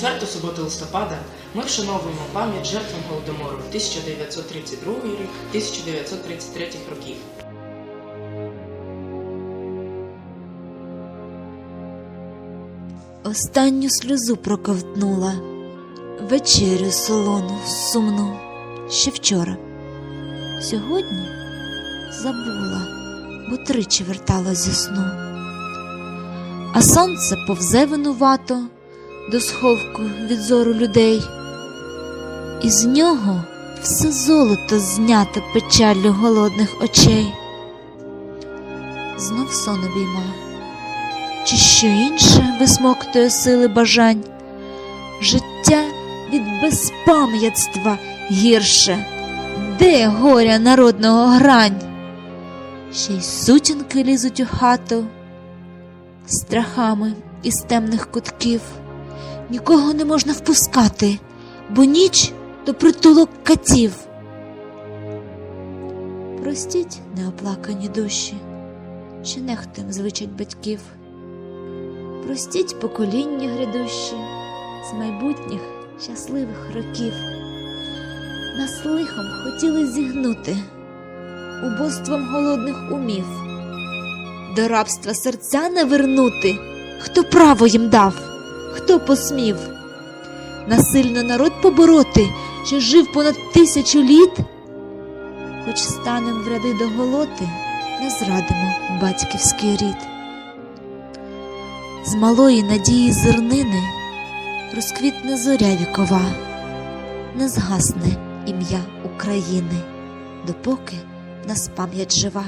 четверту суботу листопада ми вшановуємо пам'ять жертвам Голодомору 1932 рік 1933 років. Останню сльозу проковтнула, вечерю солону, сумну, ще вчора. Сьогодні забула, бо тричі вертала зі сну. А сонце повзе винувато до сховку від зору людей, і з нього все золото знято печаллю голодних очей. Знов сон обійма чи що інше висмоктує сили бажань, життя від безпам'ятства гірше, де горя народного грань, ще й сутінки лізуть у хату страхами із темних кутків, нікого не можна впускати, бо ніч то притулок катів. Простіть неоплакані душі, чи нехтем звичать батьків. Простіть покоління грядущі з майбутніх щасливих років. Нас лихом хотіли зігнути убоством голодних умів, до рабства серця не вернути, хто право їм дав, хто посмів, насильно народ побороти, що жив понад тисячу літ, хоч станем в ряди до голоти, не зрадимо батьківський рід з малої надії зернини розквітне зоря вікова, не згасне ім'я України, допоки нас пам'ять жива.